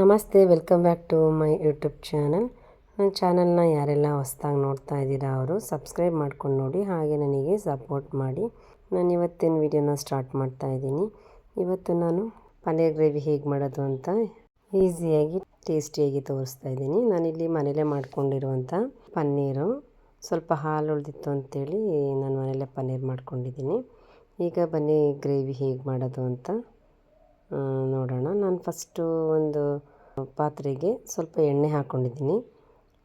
ನಮಸ್ತೆ, welcome back to my YouTube channel. ನನ್ನ ಚಾನಲ್ನ ಯಾರೆಲ್ಲ ಹೊಸ್ದಾಗಿ ನೋಡ್ತಾ ಇದ್ದೀರಾ ಅವರು, ಸಬ್ಸ್ಕ್ರೈಬ್ ಮಾಡ್ಕೊಂಡು ನೋಡಿ, ಹಾಗೆ ನನಗೆ ಸಪೋರ್ಟ್ ಮಾಡಿ. ನಾನು ಇವತ್ತಿನ ವಿಡಿಯೋನ ಸ್ಟಾರ್ಟ್ ಮಾಡ್ತಾ ಇದ್ದೀನಿ. ಇವತ್ತು ನಾನು ಪನ್ನೀರ್ ಗ್ರೇವಿ ಹೇಗೆ ಮಾಡೋದು ಅಂತ ಈಸಿಯಾಗಿ, ಟೇಸ್ಟಿಯಾಗಿ ತೋರಿಸ್ತಾ ಇದ್ದೀನಿ. ನಾನಿಲ್ಲಿ ಮನೇಲೇ ಮಾಡ್ಕೊಂಡಿರುವಂಥ ಪನ್ನೀರು. ಸ್ವಲ್ಪ ಹಾಲು ಉಳಿದಿತ್ತು ಅಂಥೇಳಿ ನಾನು ಮನೇಲೇ ಪನ್ನೀರ್ ಮಾಡ್ಕೊಂಡಿದ್ದೀನಿ. ಈಗ ಬನ್ನಿ, ಗ್ರೇವಿ ಹೇಗೆ ಮಾಡೋದು ಅಂತ. ನೋಡೋಣ. ನಾನು ಫಸ್ಟು ಒಂದು ಪಾತ್ರೆಗೆ ಸ್ವಲ್ಪ ಎಣ್ಣೆ ಹಾಕ್ಕೊಂಡಿದ್ದೀನಿ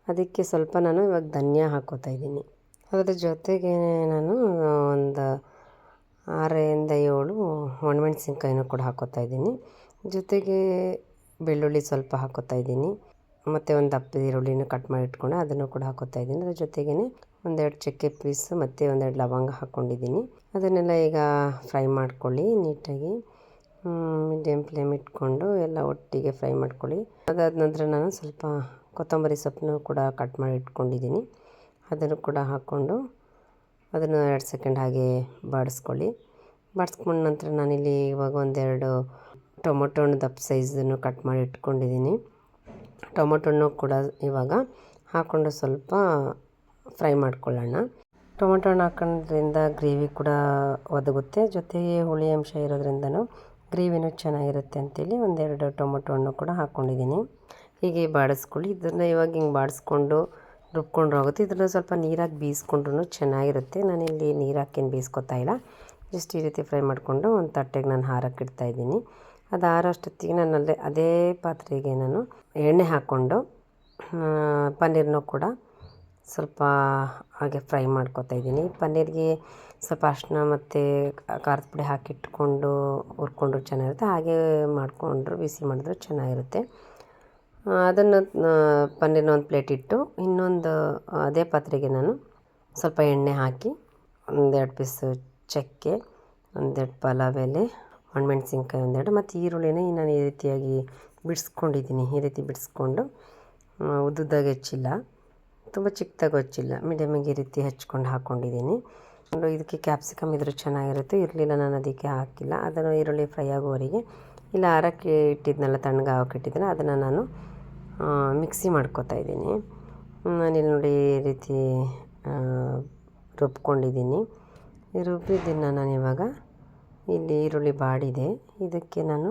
ಅದಕ್ಕೆ ಸ್ವಲ್ಪ ನಾನು ಇವಾಗ ಧನಿಯಾ ಹಾಕೋತಾ ಇದ್ದೀನಿ. ಅದರ ಜೊತೆಗೆ ನಾನು ಒಂದು ಆರರಿಂದ ಏಳು ಒಣಮೆಣಸಿನ್ಕಾಯಿನೂ ಕೂಡ ಹಾಕೋತಾ ಇದ್ದೀನಿ. ಜೊತೆಗೆ ಬೆಳ್ಳುಳ್ಳಿ ಸ್ವಲ್ಪ ಹಾಕೋತಾ ಇದ್ದೀನಿ. ಮತ್ತು ಒಂದು ದಪ್ಪದ ಈರುಳ್ಳಿನೂ ಕಟ್ ಮಾಡಿ ಇಟ್ಕೊಂಡು ಅದನ್ನು ಕೂಡ ಹಾಕೋತಾ ಇದ್ದೀನಿ. ಅದ್ರ ಜೊತೆಗೇ ಒಂದೆರಡು ಚಕ್ಕೆ ಪೀಸು ಮತ್ತು ಒಂದೆರಡು ಲವಂಗ ಹಾಕ್ಕೊಂಡಿದ್ದೀನಿ ಅದನ್ನೆಲ್ಲ ಈಗ ಫ್ರೈ ಮಾಡ್ಕೊಳ್ಳಿ ನೀಟಾಗಿ. ಮೀಡಿಯಮ್ ಫ್ಲೇಮ್ ಇಟ್ಕೊಂಡು ಎಲ್ಲ ಒಟ್ಟಿಗೆ ಫ್ರೈ ಮಾಡ್ಕೊಳ್ಳಿ. ಅದಾದ ನಂತರ ನಾನು ಸ್ವಲ್ಪ ಕೊತ್ತಂಬರಿ ಸೊಪ್ಪನ್ನು ಕೂಡ ಕಟ್ ಮಾಡಿ ಇಟ್ಕೊಂಡಿದ್ದೀನಿ. ಅದನ್ನು ಕೂಡ ಹಾಕ್ಕೊಂಡು ಅದನ್ನು ಎರಡು ಸೆಕೆಂಡ್ ಹಾಗೆ ಬಾಡಿಸ್ಕೊಳ್ಳಿ. ಬಾಡಿಸ್ಕೊಂಡ ನಂತರ ನಾನಿಲ್ಲಿ ಇವಾಗ ಒಂದೆರಡು ಟೊಮೊಟೊ ಹಣ್ಣು ದಪ್ಪ ಸೈಜನ್ನು ಕಟ್ ಮಾಡಿ ಇಟ್ಕೊಂಡಿದ್ದೀನಿ. ಟೊಮೊಟೊ ಹಣ್ಣು ಕೂಡ ಇವಾಗ ಹಾಕ್ಕೊಂಡು ಸ್ವಲ್ಪ ಫ್ರೈ ಮಾಡ್ಕೊಳ್ಳೋಣ. ಟೊಮೊಟೊ ಹಣ್ಣು ಹಾಕೋದ್ರಿಂದ ಗ್ರೇವಿ ಕೂಡ ಒದಗುತ್ತೆ. ಜೊತೆಗೆ ಹುಳಿ ಅಂಶ ಇರೋದ್ರಿಂದನೂ ಗ್ರೇವಿನೂ ಚೆನ್ನಾಗಿರುತ್ತೆ ಅಂತೇಳಿ ಒಂದೆರಡು ಟೊಮೊಟೊ ಹಣ್ಣು ಕೂಡ ಹಾಕ್ಕೊಂಡಿದ್ದೀನಿ. ಹೀಗೆ ಬಾಡಿಸ್ಕೊಳ್ಳಿ. ಇದನ್ನು ಇವಾಗ ಹಿಂಗೆ ಬಾಡಿಸ್ಕೊಂಡು ರುಬ್ಕೊಂಡ್ರೆ ಆಗುತ್ತೆ ಇದನ್ನು ಸ್ವಲ್ಪ ನೀರಾಗಿ ಬೀಸ್ಕೊಂಡ್ರೂ ಚೆನ್ನಾಗಿರುತ್ತೆ. ನಾನಿಲ್ಲಿ ನೀರು ಹಾಕೇನು ಬೀಸ್ಕೊತಾ ಇಲ್ಲ. ಜಸ್ಟ್ ಈ ರೀತಿ ಫ್ರೈ ಮಾಡಿಕೊಂಡು ಒಂದು ತಟ್ಟೆಗೆ ನಾನು ಹಾರಕ್ಕೆ ಇಡ್ತಾ ಇದ್ದೀನಿ. ಅದು ಆರೋಷ್ಟೊತ್ತಿಗೆ ನಾನು ಅಲ್ಲೇ ಅದೇ ಪಾತ್ರೆಗೆ ನಾನು ಎಣ್ಣೆ ಹಾಕ್ಕೊಂಡು ಪನ್ನೀರ್ನೂ ಕೂಡ ಸ್ವಲ್ಪ ಹಾಗೆ ಫ್ರೈ ಮಾಡ್ಕೊತಾ ಇದ್ದೀನಿ. ಪನ್ನೀರಿಗೆ ಸ್ವಲ್ಪ ಅರಿಶಿನ ಮತ್ತು ಖಾರದ ಪುಡಿ ಹಾಕಿಟ್ಕೊಂಡು ಹುರ್ಕೊಂಡ್ರೂ ಚೆನ್ನಾಗಿರುತ್ತೆ. ಹಾಗೆ ಮಾಡಿಕೊಂಡ್ರು, ಬಿಸಿ ಮಾಡಿದ್ರು ಚೆನ್ನಾಗಿರುತ್ತೆ. ಅದನ್ನು ಪನ್ನೀರ್ನ ಒಂದು ಪ್ಲೇಟ್ ಇಟ್ಟು ಇನ್ನೊಂದು, ಅದೇ ಪಾತ್ರೆಗೆ ನಾನು ಸ್ವಲ್ಪ ಎಣ್ಣೆ ಹಾಕಿ ಒಂದೆರಡು ಪೀಸು ಚಕ್ಕೆ, ಒಂದೆರಡು ಪಲಾವ್ ಎಲೆ, ಒಣಮೆಣ್ಸಿನ್ಕಾಯಿ ಒಂದೆರಡು ಮತ್ತು ಈರುಳ್ಳಿನ ನಾನು ಈ ರೀತಿಯಾಗಿ ಬಿಡಿಸ್ಕೊಂಡಿದ್ದೀನಿ. ಈ ರೀತಿ ಬಿಡಿಸ್ಕೊಂಡು ಉದ್ದುದ್ದಾಗಿ ಹೆಚ್ಚಿಲ್ಲ. ತುಂಬ ಚಿಕ್ಕದಾಗಿ ಹಚ್ಚಿಲ್ಲ. ಮೀಡಿಯಮಿಗೆ ಈ ರೀತಿ ಹಚ್ಕೊಂಡು ಹಾಕ್ಕೊಂಡಿದ್ದೀನಿ ಇದಕ್ಕೆ ಕ್ಯಾಪ್ಸಿಕಮ್ ಇದ್ರೆ ಚೆನ್ನಾಗಿರುತ್ತೆ. ಇರಲಿಲ್ಲ ನಾನು ಅದಕ್ಕೆ ಹಾಕಿಲ್ಲ. ಅದನ್ನು ಈರುಳ್ಳಿ ಫ್ರೈ ಆಗುವವರೆಗೆ ಇಲ್ಲ ಆರಕ್ಕೆ ಇಟ್ಟಿದ್ನಲ್ಲ, ತಣ್ಣಗೆ ಇಟ್ಟಿದ್ದೆನಲ್ಲ ಅದನ್ನು ನಾನು ಮಿಕ್ಸಿ ಮಾಡ್ಕೊತಾ ಇದ್ದೀನಿ. ನಾನಿಲ್ಲಿ ನೋಡಿ ಈ ರೀತಿ ರುಬ್ಕೊಂಡಿದ್ದೀನಿ. ರುಬ್ಬಿದ್ದನ್ನು ನಾನು ಇವಾಗ ಇಲ್ಲಿ ಈರುಳ್ಳಿ ಬಾಡಿದೆ. ಇದಕ್ಕೆ ನಾನು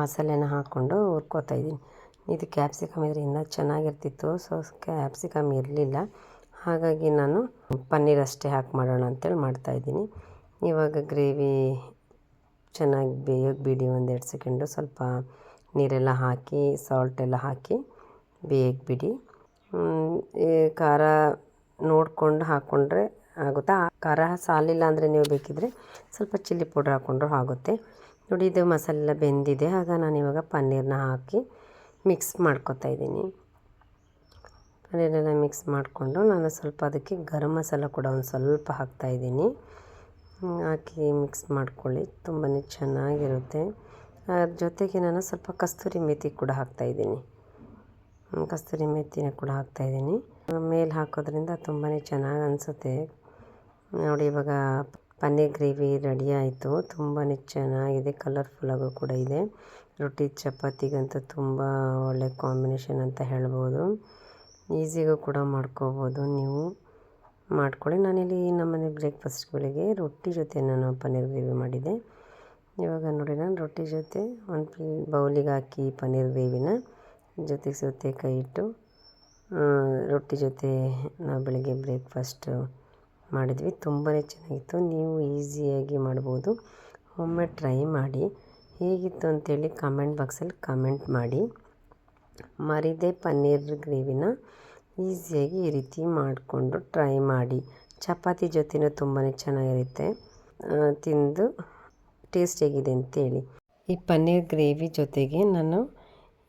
ಮಸಾಲೆನ ಹಾಕ್ಕೊಂಡು ಹುರ್ಕೋತಾ ಇದ್ದೀನಿ. ಇದು ಕ್ಯಾಪ್ಸಿಕಮ್ ಇದ್ರೆ ಇನ್ನೂ ಚೆನ್ನಾಗಿರ್ತಿತ್ತು. ಸೊ ಕ್ಯಾಪ್ಸಿಕಮ್ ಇರಲಿಲ್ಲ. ಹಾಗಾಗಿ ನಾನು ಪನ್ನೀರ್ ಅಷ್ಟೇ ಹಾಕಿ ಮಾಡೋಣ ಅಂತೇಳಿ ಮಾಡ್ತಾಯಿದ್ದೀನಿ ಇವಾಗ ಗ್ರೇವಿ ಚೆನ್ನಾಗಿ ಬೇಯೋಕೆ ಬಿಡಿ ಒಂದೆರಡು ಸೆಕೆಂಡು ಸ್ವಲ್ಪ ನೀರೆಲ್ಲ ಹಾಕಿ ಸಾಲ್ಟ್ ಎಲ್ಲ ಹಾಕಿ ಬೇಯಕ್ಕೆ ಬಿಡಿ. ಖಾರ ನೋಡಿಕೊಂಡು ಹಾಕ್ಕೊಂಡ್ರೆ ಆಗುತ್ತಾ? ಖಾರ ಸಾಲಿಲ್ಲ ಅಂದರೆ ನೀವು ಬೇಕಿದ್ರೆ ಸ್ವಲ್ಪ ಚಿಲ್ಲಿ ಪೌಡ್ರ್ ಹಾಕ್ಕೊಂಡ್ರೂ ಆಗುತ್ತೆ. ನೋಡಿ, ಇದು ಮಸಾಲೆ ಎಲ್ಲ ಬೆಂದಿದೆ. ಆಗ ನಾನು ಇವಾಗ ಪನ್ನೀರನ್ನ ಹಾಕಿ ಮಿಕ್ಸ್ ಮಾಡ್ಕೊತಾ ಇದ್ದೀನಿ. ಅದನ್ನೆಲ್ಲ ಮಿಕ್ಸ್ ಮಾಡಿಕೊಂಡು ನಾನು ಸ್ವಲ್ಪ ಅದಕ್ಕೆ ಗರಂ ಮಸಾಲ ಕೂಡ ಒಂದು ಸ್ವಲ್ಪ ಹಾಕ್ತಾಯಿದ್ದೀನಿ ಹಾಕಿ ಮಿಕ್ಸ್ ಮಾಡ್ಕೊಳ್ಳಿ ತುಂಬಾ ಚೆನ್ನಾಗಿರುತ್ತೆ. ಅದ್ರ ಜೊತೆಗೆ ನಾನು ಸ್ವಲ್ಪ ಕಸ್ತೂರಿ ಮೇಥಿ ಕೂಡ ಹಾಕ್ತಾಯಿದ್ದೀನಿ ಕಸ್ತೂರಿ ಮೇಥಿನ ಕೂಡ ಹಾಕ್ತಾಯಿದ್ದೀನಿ ಮೇಲೆ ಹಾಕೋದ್ರಿಂದ ತುಂಬಾ ಚೆನ್ನಾಗಿ ಅನಿಸುತ್ತೆ. ನೋಡಿ, ಇವಾಗ ಪನ್ನೀರ್ ಗ್ರೇವಿ ರೆಡಿ ಆಯಿತು. ತುಂಬಾ ಚೆನ್ನಾಗಿದೆ ಕಲರ್ಫುಲ್ಲಾಗೂ ಕೂಡ ಇದೆ. ರೊಟ್ಟಿ, ಚಪಾತಿಗಂತೂ ತುಂಬ ಒಳ್ಳೆ ಕಾಂಬಿನೇಷನ್ ಅಂತ ಹೇಳ್ಬೋದು. ಈಸಿಗೂ ಕೂಡ ಮಾಡ್ಕೋಬೋದು ನೀವು. ಮಾಡ್ಕೊಳ್ಳಿ. ನಾನಿಲ್ಲಿ ನಮ್ಮನೆ ಬ್ರೇಕ್ಫಾಸ್ಟ್ ಬೆಳಿಗ್ಗೆ ರೊಟ್ಟಿ ಜೊತೆ ನಾನು ಪನ್ನೀರ್ ಗ್ರೇವಿ ಮಾಡಿದ್ದೆ. ಇವಾಗ ನೋಡಿ ನಾನು ರೊಟ್ಟಿ ಜೊತೆ ಒಂದು ಬೌಲಿಗೆ ಹಾಕಿ ಪನ್ನೀರ್ ಗ್ರೇವಿನ ಜೊತೆಗೆ ಸೌತೆಕಾಯಿ ಇಟ್ಟು ರೊಟ್ಟಿ ಜೊತೆ ನಾವು ಬೆಳಗ್ಗೆ ಬ್ರೇಕ್ಫಾಸ್ಟ್ ಮಾಡಿದ್ವಿ. ತುಂಬಾ ಚೆನ್ನಾಗಿತ್ತು. ನೀವು ಈಸಿಯಾಗಿ ಮಾಡ್ಬೋದು. ಒಮ್ಮೆ ಟ್ರೈ ಮಾಡಿ. ಹೇಗಿತ್ತು ಅಂತೇಳಿ ಕಮೆಂಟ್ ಬಾಕ್ಸಲ್ಲಿ ಕಮೆಂಟ್ ಮಾಡಿ. ಮರಿದೆ ಪನ್ನೀರ್ ಗ್ರೇವಿನ ಈಸಿಯಾಗಿ ಈ ರೀತಿ ಮಾಡಿಕೊಂಡು ಟ್ರೈ ಮಾಡಿ. ಚಪಾತಿ ಜೊತೆನೂ ತುಂಬಾ ಚೆನ್ನಾಗಿರುತ್ತೆ. ತಿಂದು ಟೇಸ್ಟಿಯಾಗಿದೆ ಅಂತೇಳಿ. ಈ ಪನ್ನೀರ್ ಗ್ರೇವಿ ಜೊತೆಗೆ ನಾನು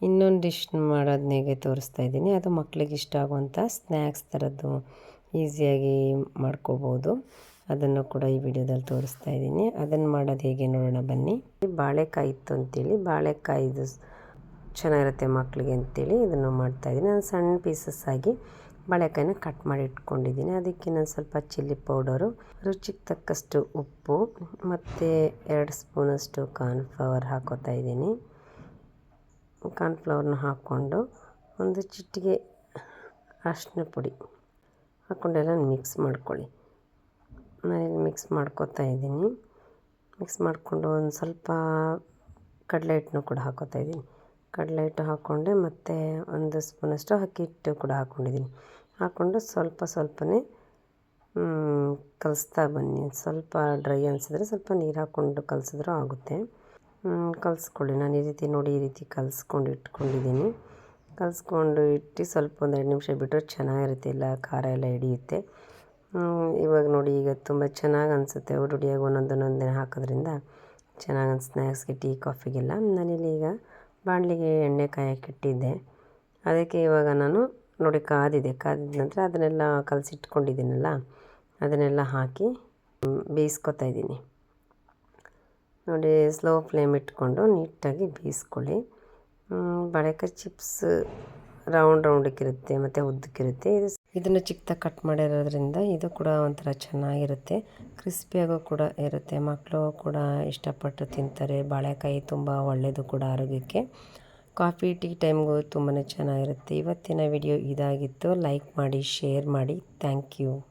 ಇನ್ನೊಂದು ಡಿಶ್ ಮಾಡೋದನ್ನ ತೋರಿಸ್ತಾ ಇದ್ದೀನಿ. ಅದು ಮಕ್ಕಳಿಗೆ ಇಷ್ಟ ಆಗುವಂಥ ಸ್ನ್ಯಾಕ್ಸ್ ಥರದ್ದು ಈಸಿಯಾಗಿ ಮಾಡ್ಕೋಬೋದು. ಅದನ್ನು ಕೂಡ ಈ ವಿಡಿಯೋದಲ್ಲಿ ತೋರಿಸ್ತಾ ಇದ್ದೀನಿ. ಅದನ್ನು ಮಾಡೋದು ಹೇಗೆ ನೋಡೋಣ ಬನ್ನಿ. ಬಾಳೆಕಾಯಿ ಇತ್ತು ಅಂತೇಳಿ, ಬಾಳೆಕಾಯಿದು ಚೆನ್ನಾಗಿರುತ್ತೆ ಮಕ್ಕಳಿಗೆ ಅಂತೇಳಿ ಇದನ್ನು ಮಾಡ್ತಾಯಿದ್ದೀನಿ ನಾನು ಸಣ್ಣ ಪೀಸಸ್ ಆಗಿ ಬಾಳೆಕಾಯಿನ ಕಟ್ ಮಾಡಿ ಇಟ್ಕೊಂಡಿದ್ದೀನಿ. ಅದಕ್ಕೆ ನಾನು ಸ್ವಲ್ಪ ಚಿಲ್ಲಿ ಪೌಡರು ರುಚಿಗೆ ತಕ್ಕಷ್ಟು ಉಪ್ಪು, ಮತ್ತು ಎರಡು ಸ್ಪೂನಷ್ಟು ಕಾರ್ನ್ಫ್ಲವರ್ ಹಾಕೋತಾ ಇದ್ದೀನಿ. ಕಾರ್ನ್ಫ್ಲವರ್ನ ಹಾಕ್ಕೊಂಡು ಒಂದು ಚಿಟ್ಟಿಗೆ ಅರಿಶಿನ ಪುಡಿ ಹಾಕ್ಕೊಂಡೆಲ್ಲ ಮಿಕ್ಸ್ ಮಾಡ್ಕೊಳ್ಳಿ. ಮಿಕ್ಸ್ ಮಾಡ್ಕೊತಾ ಇದ್ದೀನಿ. ಮಿಕ್ಸ್ ಮಾಡಿಕೊಂಡು ಒಂದು ಸ್ವಲ್ಪ ಕಡಲೆ ಹಿಟ್ಟನ್ನು ಕೂಡ ಹಾಕೋತಾ ಇದ್ದೀನಿ. ಕಡಲೆ ಹಿಟ್ಟು ಹಾಕ್ಕೊಂಡೆ ಮತ್ತು ಒಂದು ಸ್ಪೂನಷ್ಟು ಅಕ್ಕಿ ಹಿಟ್ಟು ಕೂಡ ಹಾಕ್ಕೊಂಡಿದ್ದೀನಿ ಹಾಕ್ಕೊಂಡು ಸ್ವಲ್ಪ ಸ್ವಲ್ಪನೇ ಕಲಿಸ್ತಾ ಬನ್ನಿ. ಸ್ವಲ್ಪ ಡ್ರೈ ಅನಿಸಿದ್ರೆ ಸ್ವಲ್ಪ ನೀರು ಹಾಕ್ಕೊಂಡು ಕಲಿಸಿದ್ರೂ ಆಗುತ್ತೆ. ಕಲಿಸ್ಕೊಳ್ಳಿ. ನಾನು ಈ ರೀತಿ ನೋಡಿ ಈ ರೀತಿ ಕಲಿಸ್ಕೊಂಡು ಇಟ್ಕೊಂಡಿದ್ದೀನಿ. ಕಲಿಸ್ಕೊಂಡು ಇಟ್ಟು ಸ್ವಲ್ಪ ಒಂದು ಎರಡು ನಿಮಿಷ ಬಿಟ್ಟರೆ ಚೆನ್ನಾಗಿರುತ್ತೆ. ಇಲ್ಲ, ಖಾರ ಎಲ್ಲ ಹಿಡಿಯುತ್ತೆ. ಇವಾಗ ನೋಡಿ ಈಗ ತುಂಬ ಚೆನ್ನಾಗಿ ಅನಿಸುತ್ತೆ. ಉಡುಡಿಯಾಗಿ ಒಂದೊಂದು ಒಂದೊಂದೇ ಹಾಕೋದ್ರಿಂದ ಚೆನ್ನಾಗಿ ಅನ್ಸುತ್ತೆ. ಸ್ನ್ಯಾಕ್ಸ್ಗೆ ಟೀ, ಕಾಫಿಗೆಲ್ಲ ನಾನಿಲ್ಲಿ ಈಗ ಬಾಣಲಿಗೆ ಎಣ್ಣೆ ಕಾಯಕ್ಕಿಟ್ಟಿದ್ದೆ ಅದಕ್ಕೆ ಇವಾಗ ನಾನು ನೋಡಿ ಕಾದಿದೆ. ಕಾದಿದ ನಂತರ ಅದನ್ನೆಲ್ಲ ಕಲಸಿಟ್ಕೊಂಡಿದ್ದೀನಲ್ಲ, ಅದನ್ನೆಲ್ಲ ಹಾಕಿ ಬೇಯಿಸ್ಕೊತಾ ಇದ್ದೀನಿ. ನೋಡಿ ಸ್ಲೋ ಫ್ಲೇಮ್ ಇಟ್ಕೊಂಡು ನೀಟಾಗಿ ಬೇಯಿಸ್ಕೊಳ್ಳಿ. ಬಾಳೆಕಾಯಿ ಚಿಪ್ಸ್ ರೌಂಡ್ ರೌಂಡಕ್ಕಿರುತ್ತೆ ಮತ್ತು ಉದ್ದಕ್ಕಿರುತ್ತೆ. ಇದು ಇದನ್ನು ಚಿಕ್ಕದಾಗಿ ಕಟ್ ಮಾಡಿರೋದ್ರಿಂದ ಇದು ಕೂಡ ಒಂಥರ ಚೆನ್ನಾಗಿರುತ್ತೆ. ಕ್ರಿಸ್ಪಿಯಾಗೂ ಕೂಡ ಇರುತ್ತೆ. ಮಕ್ಕಳು ಕೂಡ ಇಷ್ಟಪಟ್ಟು ತಿಂತಾರೆ. ಬಾಳೆಕಾಯಿ ತುಂಬ ಒಳ್ಳೆಯದು ಕೂಡ ಆರೋಗ್ಯಕ್ಕೆ. ಕಾಫಿ, ಟೀ ಟೈಮ್ಗೂ ತುಂಬಾ ಚೆನ್ನಾಗಿರುತ್ತೆ. ಇವತ್ತಿನ ವಿಡಿಯೋ ಇದಾಗಿತ್ತು. ಲೈಕ್ ಮಾಡಿ, ಶೇರ್ ಮಾಡಿ. Thank you.